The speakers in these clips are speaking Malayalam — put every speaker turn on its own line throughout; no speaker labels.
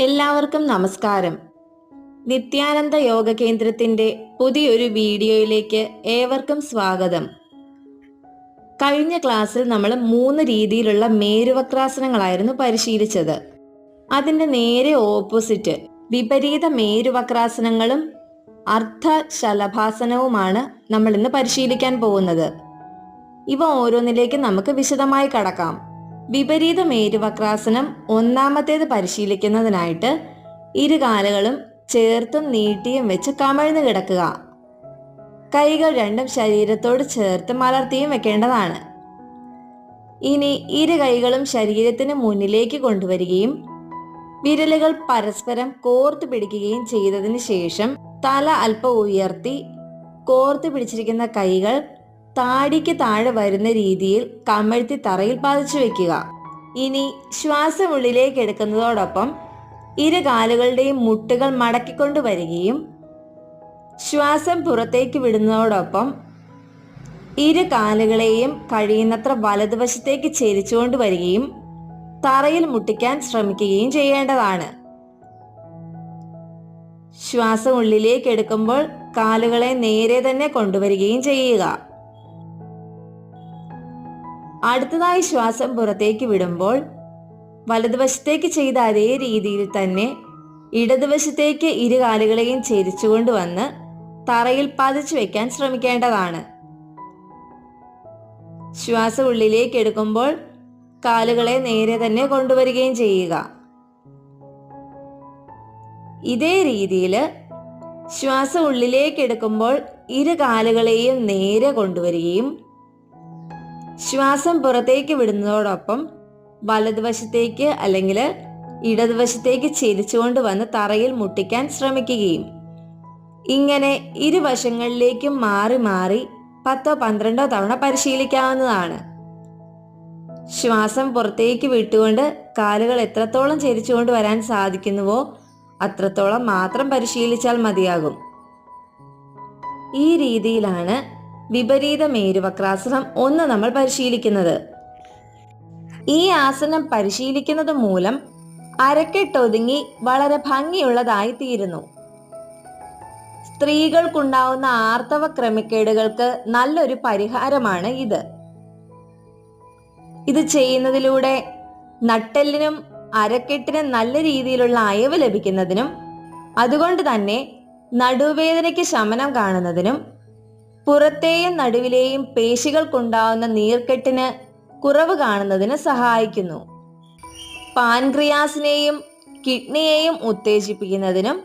എല്ലാവർക്കും നമസ്കാരം. നിത്യാനന്ദ യോഗ കേന്ദ്രത്തിന്റെ പുതിയൊരു വീഡിയോയിലേക്ക് ഏവർക്കും സ്വാഗതം. കഴിഞ്ഞ ക്ലാസ്സിൽ നമ്മൾ മൂന്ന് രീതിയിലുള്ള മേരുവക്രാസനങ്ങളായിരുന്നു പരിശീലിച്ചത്. അതിന്റെ നേരെ ഓപ്പോസിറ്റ് വിപരീത മേരുവക്രാസനങ്ങളും അർദ്ധ ശലഭാസനവുമാണ് നമ്മൾ ഇന്ന് പരിശീലിക്കാൻ പോകുന്നത്. ഇവ ഓരോന്നിലേക്ക് നമുക്ക് വിശദമായി കടക്കാം. വിപരീത മേരുവക്രാസനം ഒന്നാമത്തേത് പരിശീലിക്കുന്നതിനായിട്ട് ഇരു കാലുകളും ചേർത്തും നീട്ടിയും വെച്ച് കമഴ്ന്നു കിടക്കുക. കൈകൾ രണ്ടും ശരീരത്തോട് ചേർത്ത് മലർത്തിയും വെക്കേണ്ടതാണ്. ഇനി ഇരു കൈകളും ശരീരത്തിന് മുന്നിലേക്ക് കൊണ്ടുവരികയും വിരലുകൾ പരസ്പരം കോർത്തു പിടിക്കുകയും ചെയ്തതിന് ശേഷം തല അല്പം ഉയർത്തി കോർത്തു പിടിച്ചിരിക്കുന്ന കൈകൾ താടിക്ക് താഴെ വരുന്ന രീതിയിൽ കമഴ്ത്തി തറയിൽ പതിച്ചു വെക്കുക. ഇനി ശ്വാസം ഉള്ളിലേക്ക് എടുക്കുന്നതോടൊപ്പം ഇരു കാലുകളുടെയും മുട്ടുകൾ മടക്കിക്കൊണ്ട് വരികയും ശ്വാസം പുറത്തേക്ക് വിടുന്നതോടൊപ്പം ഇരു കാലുകളെയും കഴിയുന്നത്ര വലതുവശത്തേക്ക് ചെരിച്ചുകൊണ്ട് വരികയും തറയിൽ മുട്ടിക്കാൻ ശ്രമിക്കുകയും ചെയ്യേണ്ടതാണ്. ശ്വാസം ഉള്ളിലേക്ക് എടുക്കുമ്പോൾ കാലുകളെ നേരെ തന്നെ കൊണ്ടുവരികയും ചെയ്യുക. അടുത്തതായി ശ്വാസം പുറത്തേക്ക് വിടുമ്പോൾ വലതുവശത്തേക്ക് ചെയ്ത അതേ രീതിയിൽ തന്നെ ഇടതുവശത്തേക്ക് ഇരു കാലുകളെയും ചെരിച്ചുകൊണ്ട് വന്ന് തറയിൽ പതിച്ചു വെക്കാൻ ശ്രമിക്കേണ്ടതാണ്. ശ്വാസം ഉള്ളിലേക്ക് എടുക്കുമ്പോൾ കാലുകളെ നേരെ തന്നെ കൊണ്ടുവരികയും ചെയ്യുക. ഇതേ രീതിയിൽ ശ്വാസം ഉള്ളിലേക്ക് എടുക്കുമ്പോൾ ഇരു കാലുകളെയും നേരെ കൊണ്ടുവരികയും ശ്വാസം പുറത്തേക്ക് വിടുന്നതോടൊപ്പം വലതുവശത്തേക്ക് അല്ലെങ്കിൽ ഇടതുവശത്തേക്ക് ചെരിച്ചുകൊണ്ട് വന്ന് തറയിൽ മുട്ടിക്കാൻ ശ്രമിക്കുകയും ഇങ്ങനെ ഇരുവശങ്ങളിലേക്കും മാറി മാറി പത്തോ പന്ത്രണ്ടോ തവണ പരിശീലിക്കാവുന്നതാണ്. ശ്വാസം പുറത്തേക്ക് വിട്ടുകൊണ്ട് കാലുകൾ എത്രത്തോളം ചെരിച്ചുകൊണ്ട് വരാൻ സാധിക്കുന്നുവോ അത്രത്തോളം മാത്രം പരിശീലിച്ചാൽ മതിയാകും. ഈ രീതിയിലാണ് വിപരീത മേരുവക്രാസനം ഒന്ന് നമ്മൾ പരിശീലിക്കുന്നത്. ഈ ആസനം പരിശീലിക്കുന്നത് മൂലം അരക്കെട്ടൊതുങ്ങി വളരെ ഭംഗിയുള്ളതായി തീരുന്നു സ്ത്രീകൾക്കുണ്ടാവുന്ന ആർത്തവ ക്രമക്കേടുകൾക്ക് നല്ലൊരു പരിഹാരമാണ് ഇത്. ഇത് ചെയ്യുന്നതിലൂടെ നട്ടെല്ലിനും അരക്കെട്ടിനും നല്ല രീതിയിലുള്ള അയവ് ലഭിക്കുന്നതിനും അതുകൊണ്ട് തന്നെ നടുവേദനയ്ക്ക് ശമനം കാണുന്നതിനും പുറത്തെയും നടുവിലെയും പേശികൾക്കുണ്ടാവുന്ന നീർക്കെട്ടിന് കുറവ് കാണുന്നതിന് സഹായിക്കുന്നു. പാൻക്രിയാസിനെയും കിഡ്നിയെയും ഉത്തേജിപ്പിക്കുന്നതിനും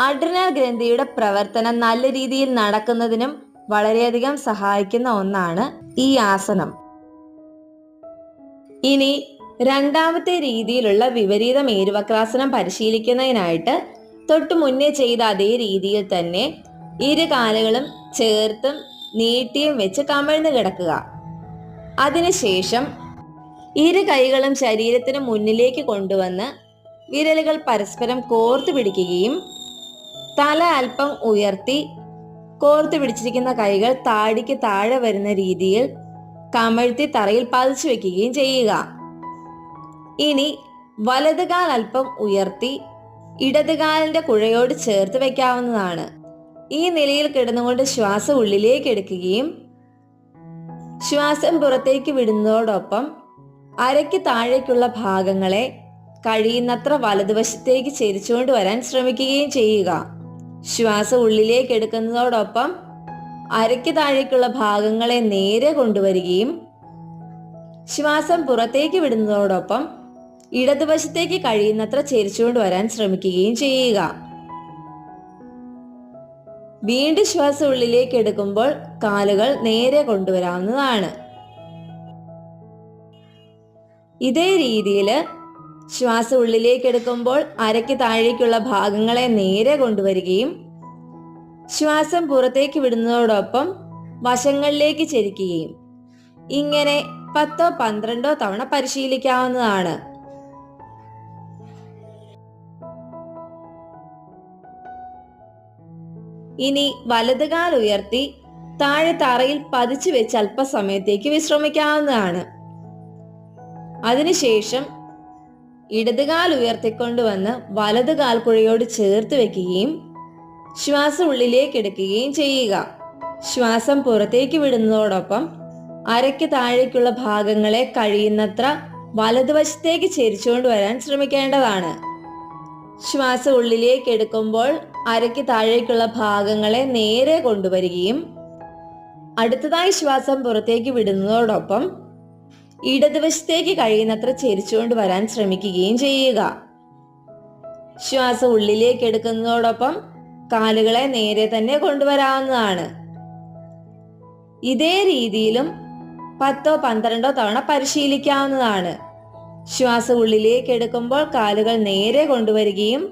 അഡ്രിനൽ ഗ്രന്ഥിയുടെ പ്രവർത്തനം നല്ല രീതിയിൽ നടക്കുന്നതിനും വളരെയധികം സഹായിക്കുന്ന ഒന്നാണ് ഈ ആസനം. ഇനി രണ്ടാമത്തെ രീതിയിലുള്ള വിപരീത മേരുവക്രാസനം പരിശീലിക്കുന്നതിനായിട്ട് തൊട്ടു മുന്നേ ചെയ്ത അതേ രീതിയിൽ തന്നെ ഇരു കാലുകളും ചേർത്തും നീട്ടിയും വെച്ച് കമിഴ്ന്നു കിടക്കുക. അതിനുശേഷം ഇരു കൈകളും ശരീരത്തിന് മുന്നിലേക്ക് കൊണ്ടുവന്ന് വിരലുകൾ പരസ്പരം കോർത്തു പിടിക്കുകയും തല അല്പം ഉയർത്തി കോർത്തു പിടിച്ചിരിക്കുന്ന കൈകൾ താടിക്ക് താഴെ വരുന്ന രീതിയിൽ കമഴ്ത്തി തറയിൽ പതിച്ചു വെക്കുകയും ചെയ്യുക. ഇനി വലതുകാൽ അല്പം ഉയർത്തി ഇടതുകാലിന്റെ കുഴയോട് ചേർത്ത് വെക്കാവുന്നതാണ്. ഈ നിലയിൽ കിടന്നുകൊണ്ട് ശ്വാസം ഉള്ളിലേക്ക് എടുക്കുകയും ശ്വാസം പുറത്തേക്ക് വിടുന്നതോടൊപ്പം അരയ്ക്ക് താഴേക്കുള്ള ഭാഗങ്ങളെ കഴിയുന്നത്ര വലതുവശത്തേക്ക് ചരിച്ചുകൊണ്ട് വരാൻ ശ്രമിക്കുകയും ചെയ്യുക. ശ്വാസം ഉള്ളിലേക്ക് എടുക്കുന്നതോടൊപ്പം അരയ്ക്ക് താഴേക്കുള്ള ഭാഗങ്ങളെ നേരെ കൊണ്ടുവരികയും ശ്വാസം പുറത്തേക്ക് വിടുന്നതോടൊപ്പം ഇടതുവശത്തേക്ക് കഴിയുന്നത്ര ചരിച്ചുകൊണ്ട് വരാൻ ശ്രമിക്കുകയും ചെയ്യുക. വീണ്ടും ശ്വാസം ഉള്ളിലേക്ക് എടുക്കുമ്പോൾ കാലുകൾ നേരെ കൊണ്ടുവരാവുന്നതാണ്. ഇതേ രീതിയിൽ ശ്വാസം ഉള്ളിലേക്ക് എടുക്കുമ്പോൾ അരയ്ക്ക് താഴേക്കുള്ള ഭാഗങ്ങളെ നേരെ കൊണ്ടുവരികയും ശ്വാസം പുറത്തേക്ക് വിടുന്നതോടൊപ്പം വശങ്ങളിലേക്ക് ചരിക്കുകയും. ഇങ്ങനെ പത്തോ പന്ത്രണ്ടോ തവണ പരിശീലിക്കാവുന്നതാണ്. ഇനി വലതുകാൽ ഉയർത്തി താഴെ തറയിൽ പതിച്ചു വെച്ച് അല്പസമയത്തേക്ക് വിശ്രമിക്കാവുന്നതാണ്. അതിനുശേഷം ഇടതുകാൽ ഉയർത്തിക്കൊണ്ടുവന്ന് വലത് കാൽക്കുഴയോട് ചേർത്ത് വെക്കുകയും ശ്വാസം ഉള്ളിലേക്ക് എടുക്കുകയും ചെയ്യുക. ശ്വാസം പുറത്തേക്ക് വിടുന്നതോടൊപ്പം അരയ്ക്ക് താഴേക്കുള്ള ഭാഗങ്ങളെ കഴിയുന്നത്ര വലതുവശത്തേക്ക് ചേരിച്ചുകൊണ്ട് വരാൻ ശ്രമിക്കേണ്ടതാണ്. ശ്വാസം ഉള്ളിലേക്ക് എടുക്കുമ്പോൾ അരയ്ക്ക് താഴേക്കുള്ള ഭാഗങ്ങളെ നേരെ കൊണ്ടുവരികയും അടുത്തതായി ശ്വാസം പുറത്തേക്ക് വിടുന്നതോടൊപ്പം ഇടതുവശത്തേക്ക് കഴിയുന്നത്ര ചരിച്ചുകൊണ്ട് വരാൻ ശ്രമിക്കുകയും ചെയ്യുക. ശ്വാസം ഉള്ളിലേക്ക് എടുക്കുന്നതോടൊപ്പം കാലുകളെ നേരെ തന്നെ കൊണ്ടുവരാവുന്നതാണ്. ഇതേ രീതിയിലും പത്തോ പന്ത്രണ്ടോ തവണ പരിശീലിക്കാവുന്നതാണ്. ശ്വാസം ഉള്ളിലേക്ക് എടുക്കുമ്പോൾ കാലുകൾ നേരെ കൊണ്ടുവരികയും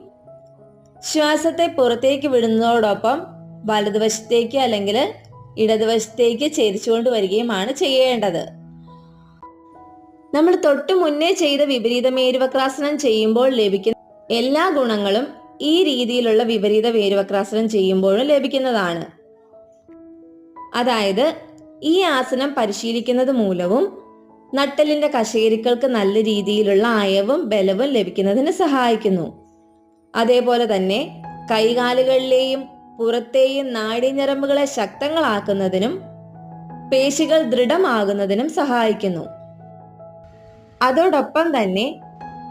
ശ്വാസത്തെ പുറത്തേക്ക് വിടുന്നതോടൊപ്പം വലതുവശത്തേക്ക് അല്ലെങ്കിൽ ഇടതുവശത്തേക്ക് ചെരിച്ചുകൊണ്ട് വരികയുമാണ് ചെയ്യേണ്ടത്. നമ്മൾ തൊട്ടു മുന്നേ ചെയ്ത വിപരീത മേരുവക്രാസനം ചെയ്യുമ്പോൾ ലഭിക്കുന്ന എല്ലാ ഗുണങ്ങളും ഈ രീതിയിലുള്ള വിപരീത വേരുവക്രാസനം ചെയ്യുമ്പോഴും ലഭിക്കുന്നതാണ്. അതായത് ഈ ആസനം പരിശീലിക്കുന്നത് മൂലവും നട്ടലിന്റെ കശേരിക്കൾക്ക് നല്ല രീതിയിലുള്ള അയവും ബലവും ലഭിക്കുന്നതിന് സഹായിക്കുന്നു. അതേപോലെ തന്നെ കൈകാലുകളിലെയും പുറത്തെയും നാഡീഞരമ്പുകളെ ശക്തങ്ങളാക്കുന്നതിനും പേശികൾ ദൃഢമാകുന്നതിനും സഹായിക്കുന്നു. അതോടൊപ്പം തന്നെ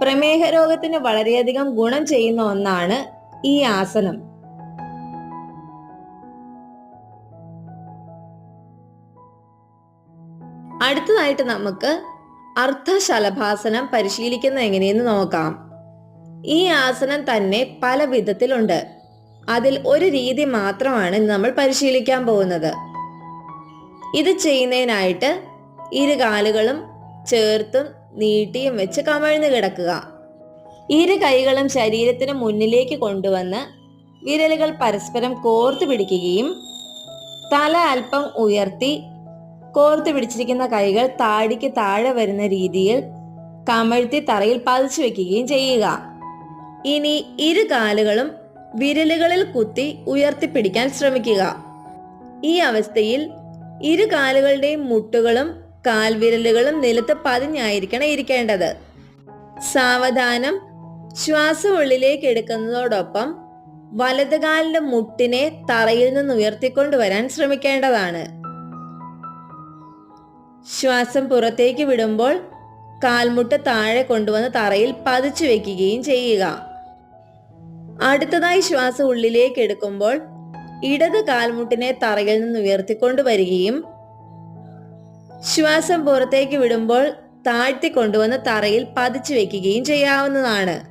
പ്രമേഹ രോഗത്തിന് വളരെയധികം ഗുണം ചെയ്യുന്ന ഒന്നാണ് ഈ ആസനം. അടുത്തതായിട്ട് നമുക്ക് അർദ്ധശലഭാസനം പരിശീലിക്കുന്നത് എങ്ങനെയെന്ന് നോക്കാം. ഈ ആസനം തന്നെ പല വിധത്തിലുണ്ട്. അതിൽ ഒരു രീതി മാത്രമാണ് നമ്മൾ പരിശീലിക്കാൻ പോകുന്നത്. ഇത് ചെയ്യുന്നതിനായിട്ട് ഇരു കാലുകളും ചേർത്തും നീട്ടിയും വെച്ച് കമഴ്ന്നു കിടക്കുക. ഇരു കൈകളും ശരീരത്തിന് മുന്നിലേക്ക് കൊണ്ടുവന്ന് വിരലുകൾ പരസ്പരം കോർത്തു പിടിക്കുകയും തല അല്പം ഉയർത്തി കോർത്തു പിടിച്ചിരിക്കുന്ന കൈകൾ താടിക്ക് താഴെ വരുന്ന രീതിയിൽ കമഴ്ത്തി തറയിൽ പതിച്ചു വെക്കുകയും ചെയ്യുക. ഇനി ഇരു കാലുകളും വിരലുകളിൽ കുത്തി ഉയർത്തിപ്പിടിക്കാൻ ശ്രമിക്കുക. ഈ അവസ്ഥയിൽ ഇരു കാലുകളുടെയും മുട്ടുകളും കാൽവിരലുകളും നിലത്ത് പതിഞ്ഞായിരിക്കണം ഇരിക്കേണ്ടത്. സാവധാനം ശ്വാസം ഉള്ളിലേക്ക് എടുക്കുന്നതോടൊപ്പം വലതുകാലിന്റെ മുട്ടിനെ തറയിൽ നിന്ന് ഉയർത്തിക്കൊണ്ടുവരാൻ ശ്രമിക്കേണ്ടതാണ്. ശ്വാസം പുറത്തേക്ക് വിടുമ്പോൾ കാൽമുട്ട് താഴെ കൊണ്ടുവന്ന് തറയിൽ പതിച്ചു വെക്കുകയും ചെയ്യുക. അടുത്തതായി ശ്വാസം ഉള്ളിലേക്ക് എടുക്കുമ്പോൾ ഇടത് കാൽമുട്ടിനെ തറയിൽ നിന്ന് ഉയർത്തിക്കൊണ്ടു വരികയും ശ്വാസം പുറത്തേക്ക് വിടുമ്പോൾ താഴ്ത്തി കൊണ്ടുവന്ന് തറയിൽ പതിച്ചു വെക്കുകയും ചെയ്യാവുന്നതാണ്.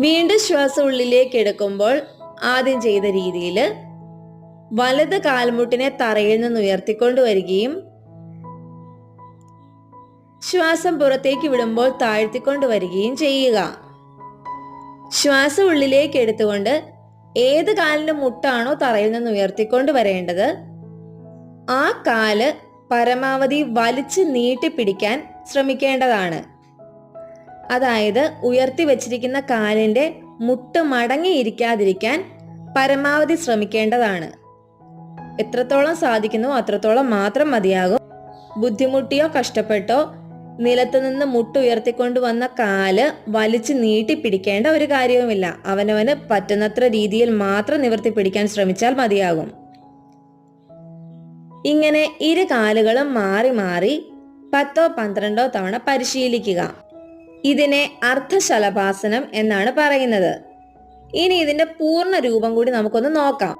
വീണ്ടും ശ്വാസം ഉള്ളിലേക്ക് എടുക്കുമ്പോൾ ആദ്യം ചെയ്ത രീതിയിൽ വലത് കാൽമുട്ടിനെ തറയിൽ നിന്ന് ഉയർത്തിക്കൊണ്ടു വരികയും ശ്വാസം പുറത്തേക്ക് വിടുമ്പോൾ താഴ്ത്തിക്കൊണ്ട് വരികയും ചെയ്യുക. ശ്വാസം ഉള്ളിലേക്ക് എടുത്തുകൊണ്ട് ഏത് കാലിന്റെ മുട്ടാണോ തറയിൽ നിന്ന് ഉയർത്തിക്കൊണ്ട് വരേണ്ടത്? ആ കാൽ പരമാവധി വലിച്ചു നീട്ടിപ്പിടിക്കാൻ ശ്രമിക്കേണ്ടതാണ്. അതായത് ഉയർത്തി വച്ചിരിക്കുന്ന കാലിന്റെ മുട്ട് മടങ്ങിയിരിക്കാതിരിക്കാൻ പരമാവധി ശ്രമിക്കേണ്ടതാണ്. എത്രത്തോളം സാധിക്കുന്നു അത്രത്തോളം മാത്രം മതിയാകും. ബുദ്ധിമുട്ടിയോ കഷ്ടപ്പെട്ടോ നിലത്ത് നിന്ന് മുട്ടുയർത്തിക്കൊണ്ട് വന്ന കാൽ വലിച്ചു നീട്ടിപ്പിടിക്കേണ്ട ഒരു കാര്യവുമില്ല. അവനവന് പറ്റുന്നത്ര രീതിയിൽ മാത്രം നിവർത്തി പിടിക്കാൻ ശ്രമിച്ചാൽ മതിയാകും. ഇങ്ങനെ ഇരു കാലുകളും മാറി മാറി പത്തോ പന്ത്രണ്ടോ തവണ പരിശീലിക്കുക. ഇതിനെ അർദ്ധശലഭാസനം എന്നാണ് പറയുന്നത്. ഇനി ഇതിന്റെ പൂർണ രൂപം കൂടി നമുക്കൊന്ന് നോക്കാം.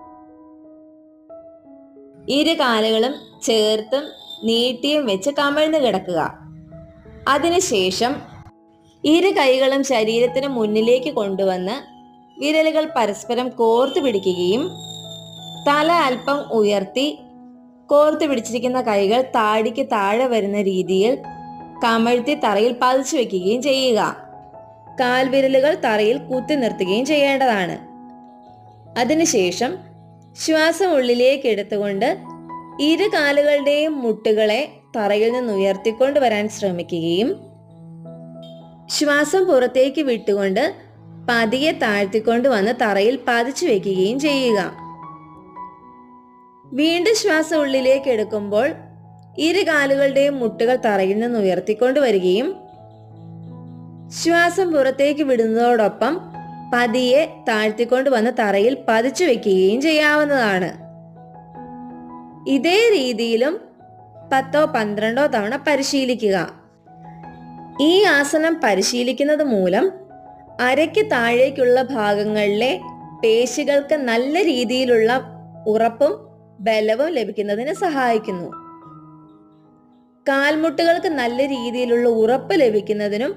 ഇരു കാലുകളും ചേർത്തും നീട്ടിയും വെച്ച് കമിഴ്ന്നു കിടക്കുക. അതിനുശേഷം ഇരു കൈകളും ശരീരത്തിന് മുന്നിലേക്ക് കൊണ്ടുവന്ന് വിരലുകൾ പരസ്പരം കോർത്തു പിടിക്കുകയും തല അല്പം ഉയർത്തി കോർത്തു പിടിച്ചിരിക്കുന്ന കൈകൾ താടിക്ക് താഴെ വരുന്ന രീതിയിൽ കമഴ്ത്തി തറയിൽ പതിച്ചു വെക്കുകയും ചെയ്യുക. കാൽവിരലുകൾ തറയിൽ കുത്തി നിർത്തുകയും ചെയ്യേണ്ടതാണ്. അതിനുശേഷം ശ്വാസം ഉള്ളിലേക്ക് എടുത്തുകൊണ്ട് ഇരു കാലുകളുടെയും മുട്ടുകളെ തറയിൽ നിന്ന് ഉയർത്തിക്കൊണ്ട് വരാൻ ശ്രമിക്കുകയും ശ്വാസം പുറത്തേക്ക് വിട്ടുകൊണ്ട് പതിയെ താഴ്ത്തിക്കൊണ്ട് വന്ന് തറയിൽ പതിച്ചു വെക്കുകയും ചെയ്യുക. വീണ്ടും ശ്വാസം ഉള്ളിലേക്ക് എടുക്കുമ്പോൾ ഇരു കാലുകളുടെയും മുട്ടുകൾ തറയിൽ നിന്ന് ഉയർത്തിക്കൊണ്ട് വരികയും ശ്വാസം പുറത്തേക്ക് വിടുന്നതോടൊപ്പം പതിയെ താഴ്ത്തിക്കൊണ്ട് വന്ന് തറയിൽ പതിച്ചു വെക്കുകയും ചെയ്യാവുന്നതാണ്. ഇതേ രീതിയിലും പത്തോ പന്ത്രണ്ടോ തവണ പരിശീലിക്കുക. ഈ ആസനം പരിശീലിക്കുന്നത് മൂലം അരയ്ക്ക് താഴേക്കുള്ള ഭാഗങ്ങളിലെ പേശികൾക്ക് നല്ല രീതിയിലുള്ള ഉറപ്പും ബലവും ലഭിക്കുന്നതിന് സഹായിക്കുന്നു. കാൽമുട്ടുകൾക്ക് നല്ല രീതിയിലുള്ള ഉറപ്പ് ലഭിക്കുന്നതിനും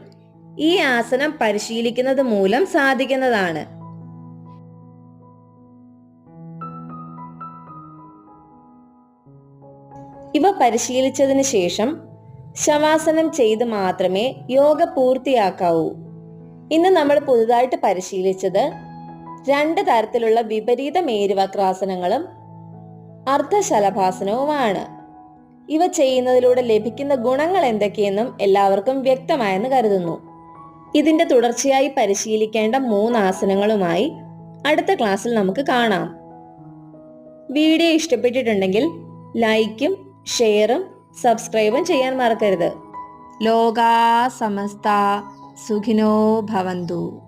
ഈ ആസനം പരിശീലിക്കുന്നത് മൂലം സാധിക്കുന്നതാണ്. ഇവ പരിശീലിച്ചതിന് ശേഷം ശവാസനം ചെയ്ത് മാത്രമേ യോഗ പൂർത്തിയാക്കാവൂ. ഇന്ന് നമ്മൾ പുതുതായിട്ട് പരിശീലിച്ചത് രണ്ട് തരത്തിലുള്ള വിപരീത മേരുവക്രാസനങ്ങളും അർദ്ധശലഭാസനവുമാണ്. ഇവ ചെയ്യുന്നതിലൂടെ ലഭിക്കുന്ന ഗുണങ്ങൾ എന്തൊക്കെയെന്നും എല്ലാവർക്കും വ്യക്തമായെന്ന് കരുതുന്നു. ഇതിന്റെ തുടർച്ചയായി പരിശീലിക്കേണ്ട മൂന്ന് ആസനങ്ങളുമായി അടുത്ത ക്ലാസ്സിൽ നമുക്ക് കാണാം. വീഡിയോ ഇഷ്ടപ്പെട്ടിട്ടുണ്ടെങ്കിൽ ലൈക്കും ഷെയറും സബ്സ്ക്രൈബും ചെയ്യാൻ മറക്കരുത്. ലോകാ സമസ്ത സുഖിനോ ഭവന്തു.